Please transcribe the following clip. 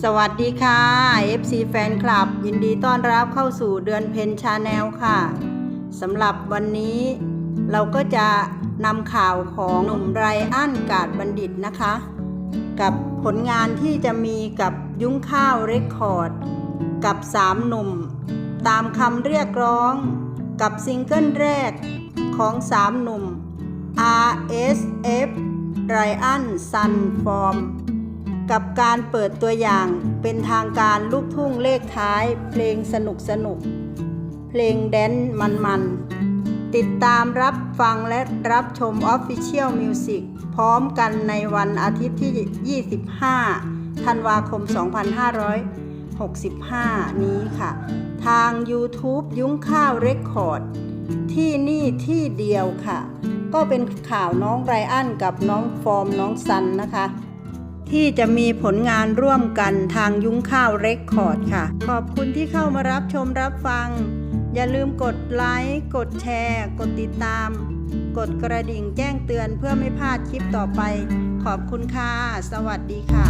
สวัสดีค่ะ FC แฟนคลับ ยินดีต้อนรับเข้าสู่เดือนเพนชาแนลค่ะสำหรับวันนี้เราก็จะนำข่าวของหนุ่มไรอันกาดบัณฑิตนะคะ กับผลงานที่จะมีกับยุ้งข้าวเรคคอร์ด กับสามหนุ่ม ตามคำเรียกร้อง กับซิงเกิลแรกของสามหนุ่ม RSF Ryan Sun Form กับการเปิดตัวอย่างเป็นทางการลูกทุ่งเลขท้าย เพลงสนุกสนุก เพลงแดนซ์มันติดตามรับฟังและรับชม Official Music พร้อมกันในวันอาทิตย์ที่ 25 ธันวาคม 2565 นี้ค่ะ ทาง YouTube ยุ้งข้าวเรคคอร์ด ที่นี่ที่เดียวค่ะ ก็เป็นข่าวน้องไรอันกับน้องฟอร์มน้องซันนะคะ ที่จะมีผลงานร่วมกันทางยุ้งข้าวเรคคอร์ดค่ะ ขอบคุณที่เข้ามารับชมรับฟัง อย่าลืมกดไลค์กดแชร์ กดติดตาม กดกระดิ่งแจ้งเตือนเพื่อไม่พลาดคลิปต่อไป ขอบคุณค่ะ สวัสดีค่ะ